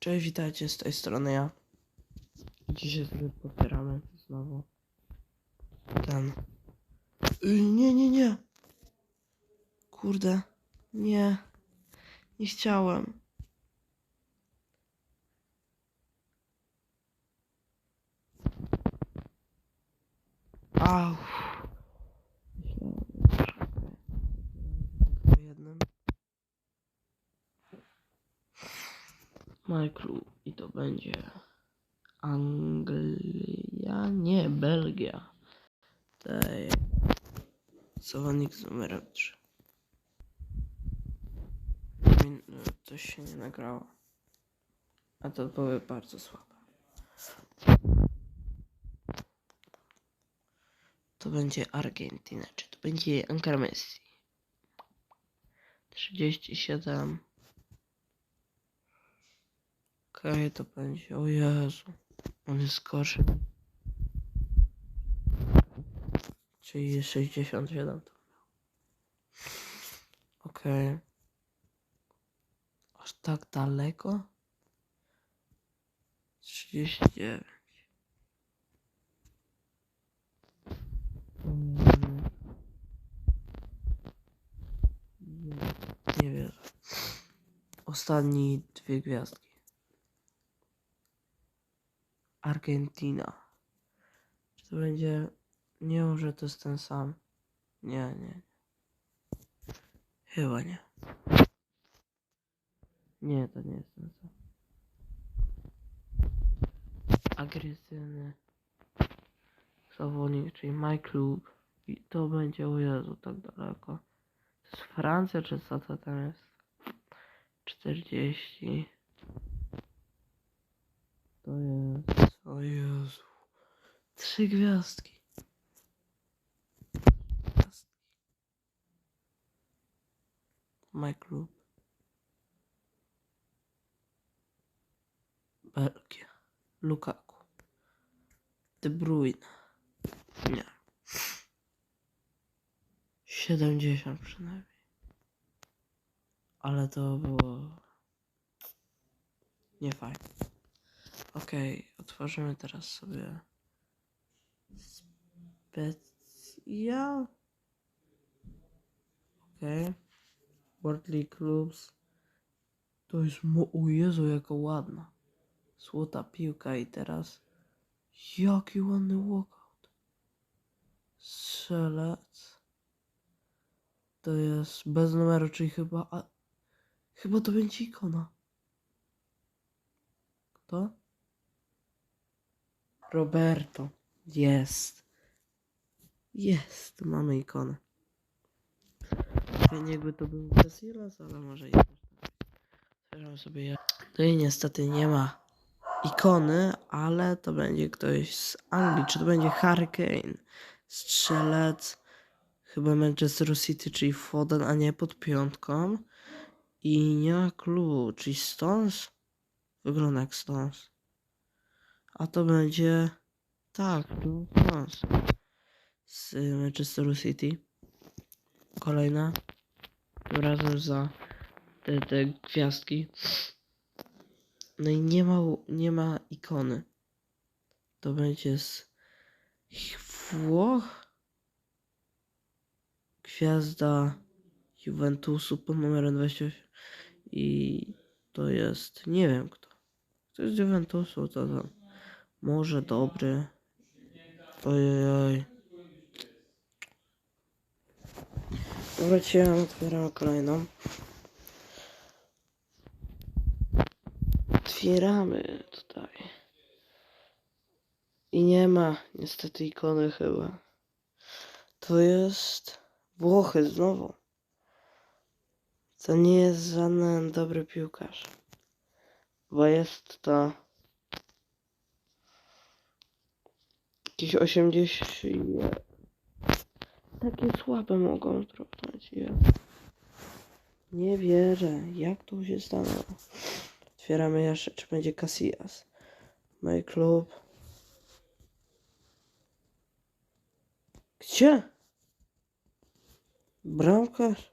Cześć, witajcie z tej strony ja. Dzisiaj sobie potwieramy znowu ten. Y, nie, nie, nie. Kurde, nie. Nie chciałem. Au. Myślałem, że okej. Po jednym. Club i to będzie Anglia, nie, Belgia. Tej zawodnik z numerem 3. Min- Coś się nie nagrało. A to były bardzo słabe. To będzie Argentyna, czy to będzie Ankara Messi? 37 Okej, to będzie. O Jezu. On jest gorszy. Czyli 67 to miał. Okej. Aż tak daleko? 39. Mm. Nie, nie wierzę. Ostatni dwie gwiazdki. Argentina. Czy to będzie. Nie mów, że to jest ten sam. Nie, nie. nie. Chyba nie. Nie, to nie jest ten sam. Agresywny zawodnik, czyli My Club. I to będzie, o Jezu, tak daleko. To jest Francja, czy co to tam jest? 40. To jest. O Jezu. Trzy gwiazdki. Gwiazdki. My Club. Belgia. Lukaku. De Bruyne. Nie. 70 przynajmniej. Ale to było. Nie fajnie. Okej, otworzymy teraz sobie specja. Okej. World League Clubs. To jest mo... O Jezu, jaka ładna. Złota piłka i teraz... Jaki ładny walkout. Strzelec. To jest bez numeru, czyli chyba... A... Chyba to będzie ikona. Kto? Roberto. Jest. Jest. Mamy ikonę. Fajnie jakby to był Casillas, ale może i też tak. Sobie ja. No i niestety nie ma ikony, ale to będzie ktoś z Anglii. Czy to będzie Harry Kane? Strzelec. Chyba Manchester City, czyli Foden, a nie pod piątką. I nie ma clue, czyli Stones? Wygląda jak Stones. A to będzie. Tak, Stones. Z Manchesteru City. Kolejna. Tym razem za te, te gwiazdki. No i nie ma, nie ma ikony. To będzie z Włoch. Gwiazda Juventusu pod numerem 28. I to jest. Nie wiem kto. Kto jest z Juventusu? To tam. Może dobry. Ojej. Dobra, cię otwieramy kolejną. Otwieramy tutaj. I nie ma niestety ikony chyba. To jest Włochy znowu. To nie jest żaden dobry piłkarz. Bo jest to jakieś 80. Takie słabe mogą trofnąć. Ja. Nie wierzę. Jak to się stanęło? Otwieramy jeszcze, czy będzie Casillas. My klub. Gdzie? Bramkarz?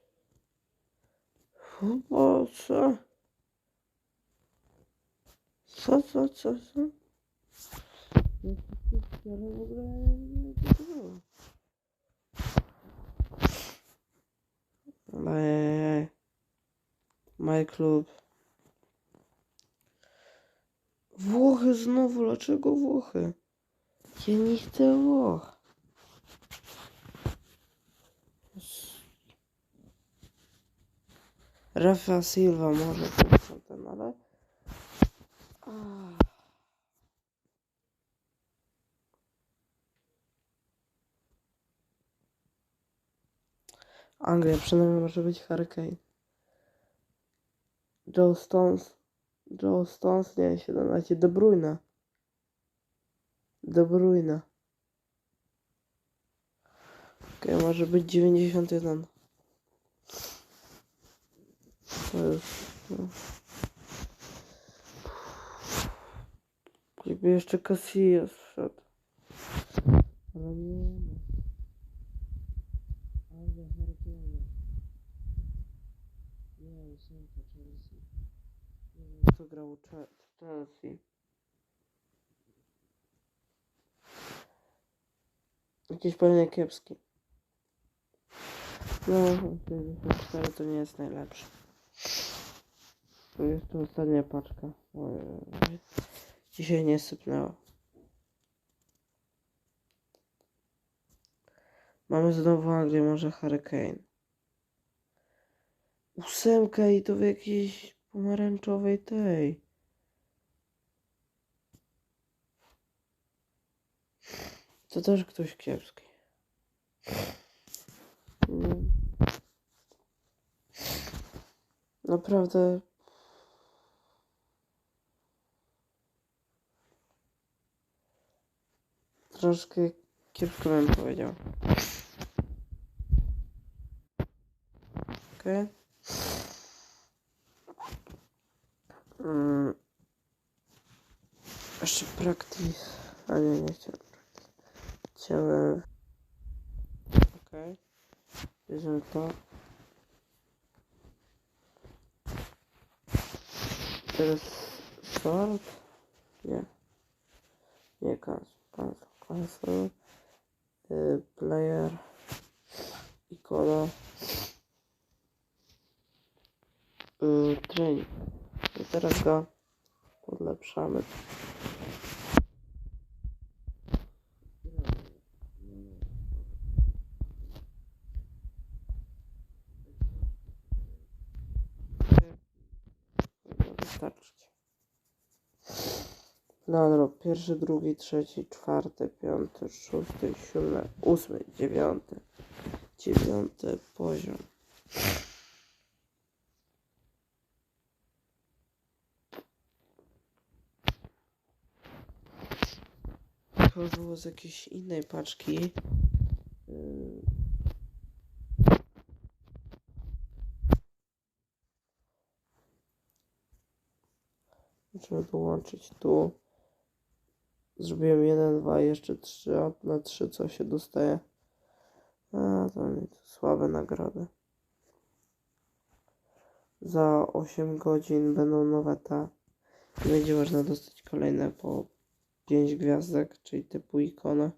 Chyba co? Co, co, co, co? Ale w ogóle nie było. Ale... My Club. Włochy znowu, dlaczego Włochy? Ja nie chcę Włoch. Rafa Silva może ten, ale... Ah. Anglia przynajmniej może być Hurricane. Joe Stones. Joe Stones, nie, 17. De Bruyne. De Bruyne. Okej, może być 91. To już... No. Gdyby jeszcze Casillas wszedł. Ale nie ma. Anglia, Hurricane. Nie, ósemka Chelsea. Nie wiem, kto grał u Cze- w Chelsea. Jakiś pewnie kiepski. No, 64 to nie jest najlepszy. To jest to ostatnia paczka. Ojej. Dzisiaj nie sypnęło. Mamy znowu Anglię, może Hurricane. Ósemka i to w jakiejś pomarańczowej tej. To też ktoś kiepski. Naprawdę. Troszkę kiepsko bym powiedział. Okej. Mm. Jeszcze practice. A nie, nie chciałem practice. Chciałem... Okej. Bierzemy to. Teraz short? Nie. Nie, cancel, cancel. Y, player. Ikona. Y, trening. I teraz go podlepszamy. No dobra, pierwszy, drugi, trzeci, czwarty, piąty, szósty, siódmy, ósmy, dziewiąty. Dziewiąty poziom. To było z jakiejś innej paczki. Yy. Musimy dołączyć tu. Zrobiłem 1, 2, jeszcze 3, a na 3 co się dostaje? A, to to słabe nagrody. Za 8 godzin będą nowe. I będzie można dostać kolejne po 5 gwiazdek, czyli typu ikona.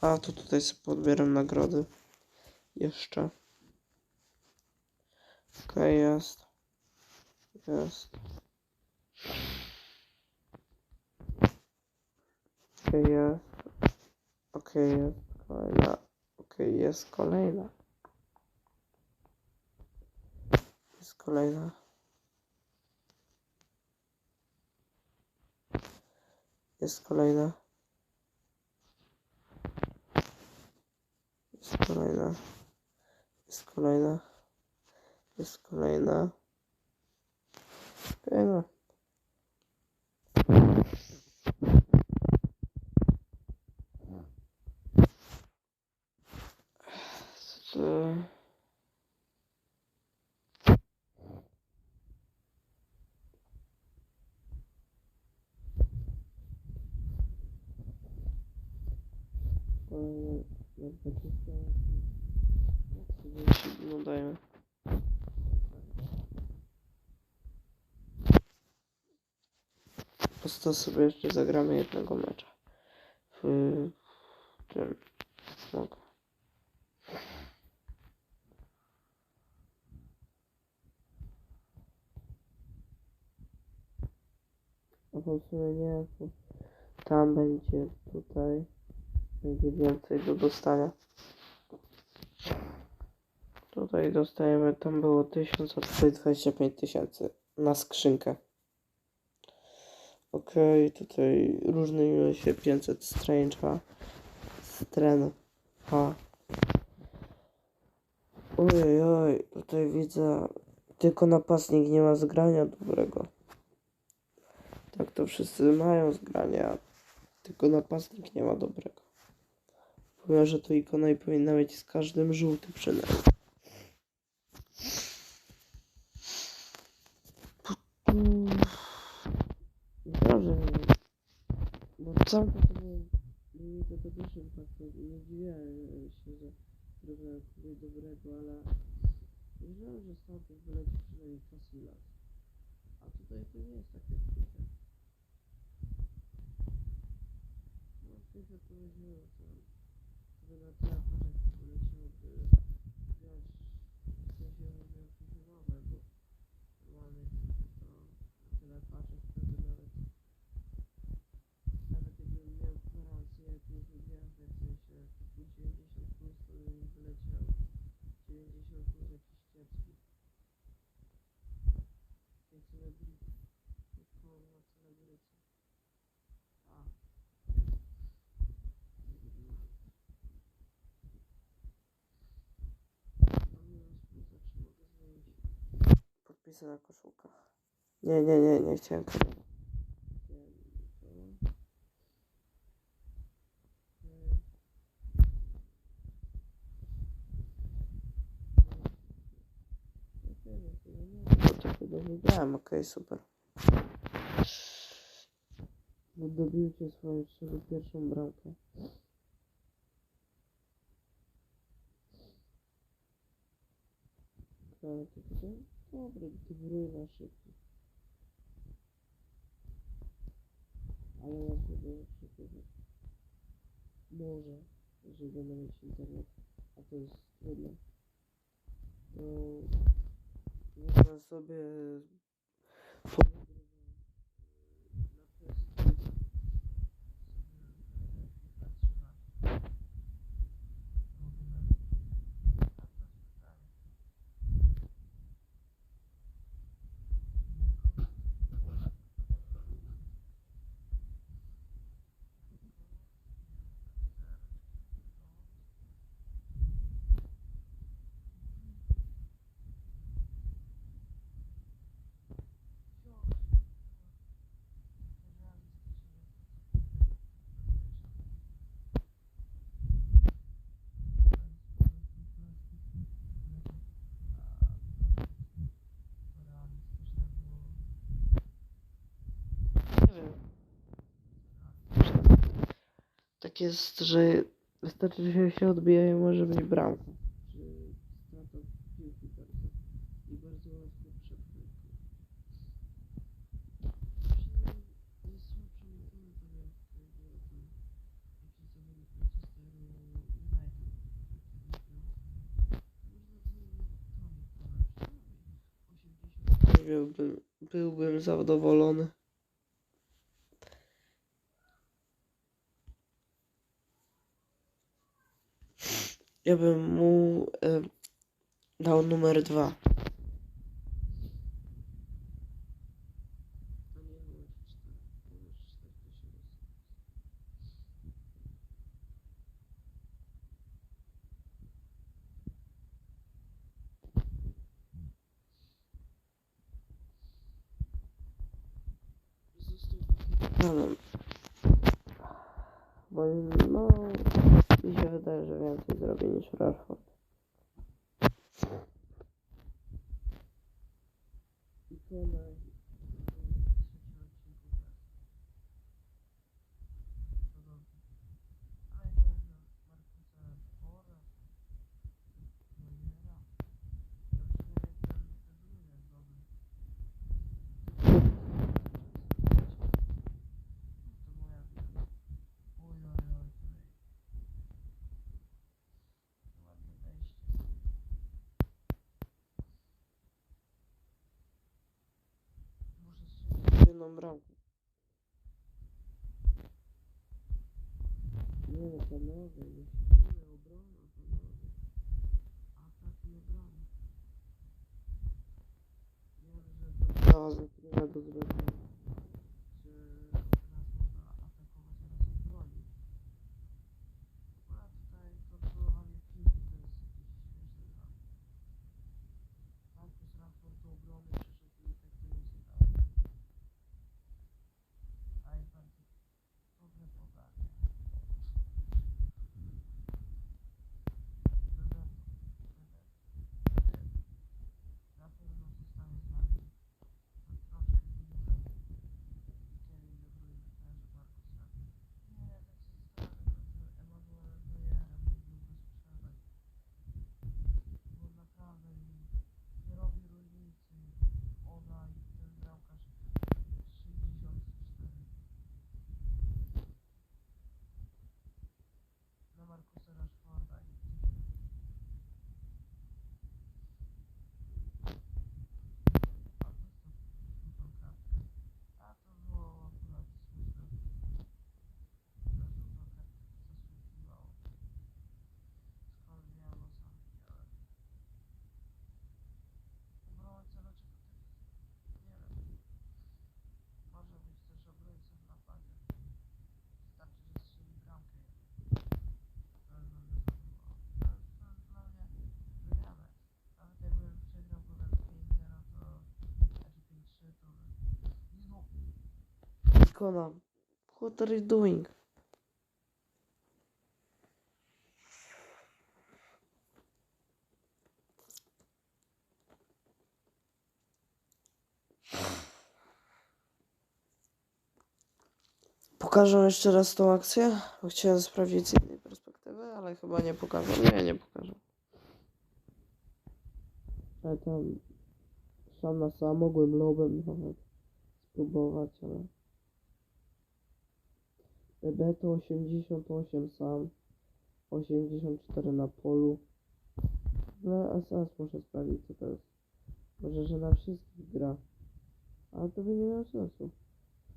A to tutaj sobie podbieram nagrody. Jeszcze. Okej, jest. Jest. Okej, jest. Okej, jest kolejna. Okej, jest kolejna. Jest kolejna. Jest kolejna. Jest kolejna. Jest kolejna. Jest kolejna. Okej, no. No dajmy. Przez to sobie jeszcze zagramy jednego mecza. W tym. Mogę. A po sumie nie, tam będzie tutaj będzie więcej do dostania. Tutaj dostajemy, tam było 1000, a tutaj 25 tysięcy na skrzynkę. Okej, tutaj różne ilości 500 Strange'a, Stren, a Ojej, oj, tutaj widzę, tylko napastnik nie ma zgrania dobrego. Tak to wszyscy mają zgrania, tylko napastnik nie ma dobrego. Powiem, że to ikona i powinna mieć z każdym żółty przynajmniej. Bo sam to sobie nie to to pierwszy tak nie dziwiłem się, że zrobiłem kogoś dobrego, ale wiedziałem, że stąd wyleci przynajmniej Casillas. A tutaj to nie jest takie trudne. No, FIFA to weźmiemy to. Sobie na tyle parę wyleciałoby wziąć w sensie mówię filmowe, bo normalnie to na tyle paczek, wtedy nawet nawet jakbym miał gwarancję 5 gwiazdek, w sensie 90 plus, to by mi wyleciał 90 plus jakiś kiepski. Jak celebryty. Kurwa, celebryty. A. Podpisy na koszulkach. Nie, nie, nie, nie chciałem tego. Chciałem to. Yy. Okej, no to ja nie wiem, bo to chyba wygrałem, okej, super. Dobiłcie swoją 31 bramkę. Ale to tutaj? Dobry, to wrywa szybko. Ale ja sobie szybko może, jeżeli będę mieć internet, a to jest trudne. To można sobie porównać na testy Nie wiem. Tak jest, że wystarczy, że się odbija i może być bramka. Czy strata piłki bardzo i bardzo łatwo przepchnąć. Przynajmniej jest słabsza metoda, tak jak tutaj było tam jakiś zawodnik Manchesteru United. Można było tam Byłbym, byłbym zadowolony. Ja bym mu dał numer dwa. Ale, bo no, mi się wydaje, że więcej zrobi niż Rashford. Ikona. Jedną bramkę. Nie no, panowie, nie śpimy, obrona, panowie. Atak i obrona. Wiem, że to dla was trudne do zrobienia. Czy teraz można atakować oraz obronić. Akurat tutaj kontrolowanie piłki to jest jakiś śmieszny żart. Marcus Rashford do obrony przeszedł i tak to nic nie dało. A i bardzo dobre podanie. Bebeto, Bebeto. Na pewno zostanie z nami na troszkę dłużej. Kevin De Bruyne też Marcus Rashford. Nie, tak się stanie, że Emanuel Neuerem mógłby sprzedać. Bo naprawdę mi nie robi różnicy. Ona i ten bramkarz 64. Na Markusa Rashforda i A to są tą kartkę. A to było akurat słuszne. Ta żółta kartka zasługiwało. Skąd miałem o sam widziałem. Obrońca dlaczego ty? Nie wiem. Może być też obrońcą w napadzie. Wystarczy, że strzeli bramkę. To już będę zadowolony. To już to jest dla mnie wygrane. Nawet jakbym przegrał potem 5-0, to znaczy 5-3, to by... No. Ikona. What are you doing? Pokażę jeszcze raz tą akcję, chciałem sprawdzić z innej perspektywy, ale chyba nie pokażę. Nie, nie pokażę. Ale tam sam na sam mogłem lobem nawet spróbować, ale... Bebeto 88 sam, 84 na polu. No, SS muszę sprawdzić co to jest. Może, że na wszystkich gra. Ale to by nie miało sensu.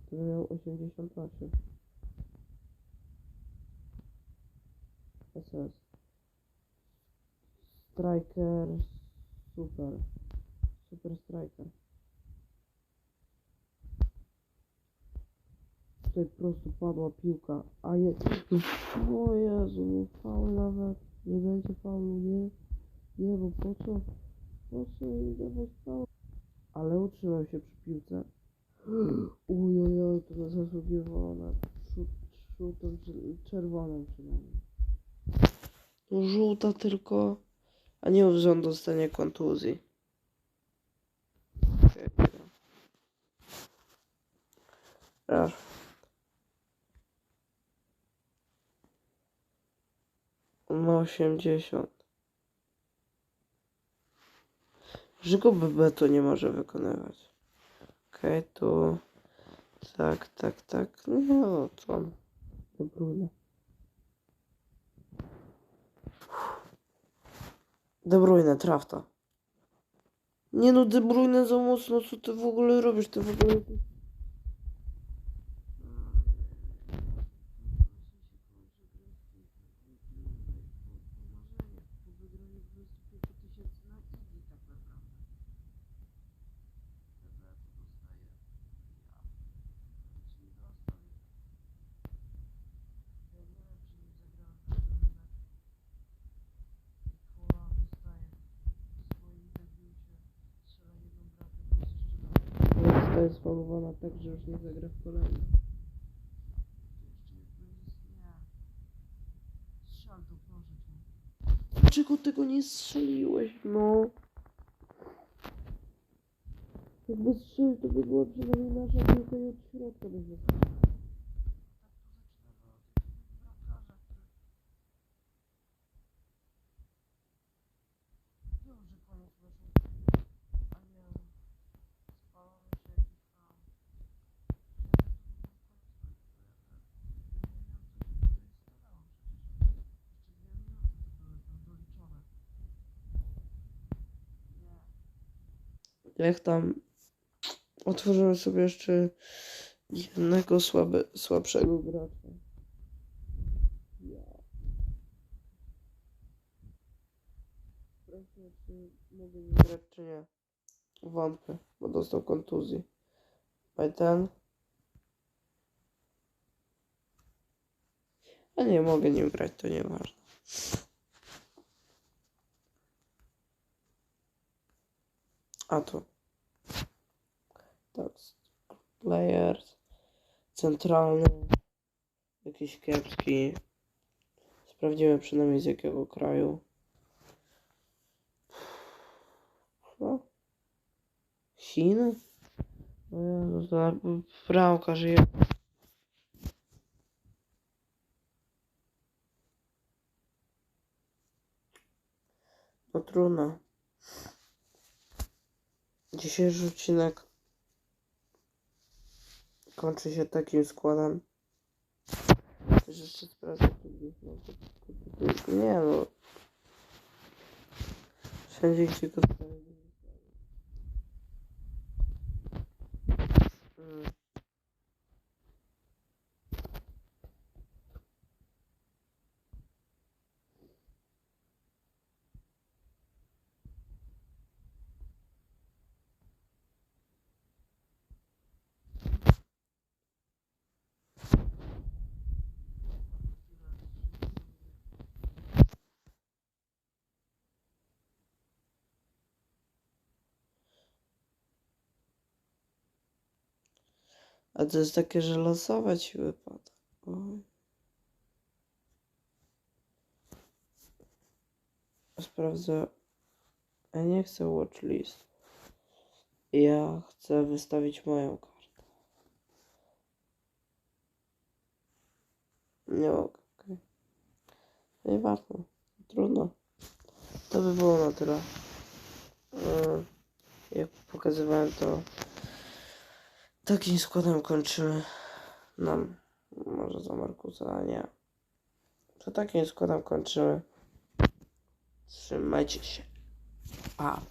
To by miał 88. SS. Striker. Super. Super striker. Tutaj prosto padła piłka. A je... O Jezu, no faul nawet. Nie będzie faulu, nie? Nie, bo po co? Po co im dawać faul? Ale utrzymał się przy piłce. Ujojoj, to na rzut, żółtą, czerwoną przynajmniej. No żółta tylko, a nie on dostanie kontuzji. Raz. On ma 80. Że go Bebeto nie może wykonywać. Okej, tu. Tak, tak, tak. No, co on? De Bruyne. De Bruyne, traf to. Nie no, De za mocno, co ty w ogóle robisz? Ty w ogóle... Zostaje sfaulowana tak, że już nie zagra w cię. Dlaczego tego nie strzeliłeś, no? Jakby strzelił, to by była przynajmniej nasza piłka i od środka by została. Wiem, że koniec meczu, a nie spalony się jakiś tam. Jak tam Otworzymy sobie jeszcze jednego słabe, słabszego gracza. Ja. Czy mogę nim grać, czy nie. Wątpię, bo dostał kontuzji. A ten? A nie mogę nim grać, to nieważne. A tu. Tak. Players. Centralny. Jakiś kiepski. Sprawdzimy przynajmniej z jakiego kraju. No. Chiny? Bramka żyje. No trudno. Dzisiejszy odcinek kończy się takim składem. Też jeszcze sprawdzę to- to- to- nie no. Wszędzie gdzie go znajdę. A to jest takie, że losowe ci wypada. Oj. Sprawdzę. Ja nie chcę watchlist. Ja chcę wystawić moją kartę. Nie mogę. okej. Nie warto. Trudno. To by było na tyle. Mm, Jak pokazywałem to takim składem kończymy nam. Może za Markusa, a nie. To takim składem kończymy. Trzymajcie się. Pa.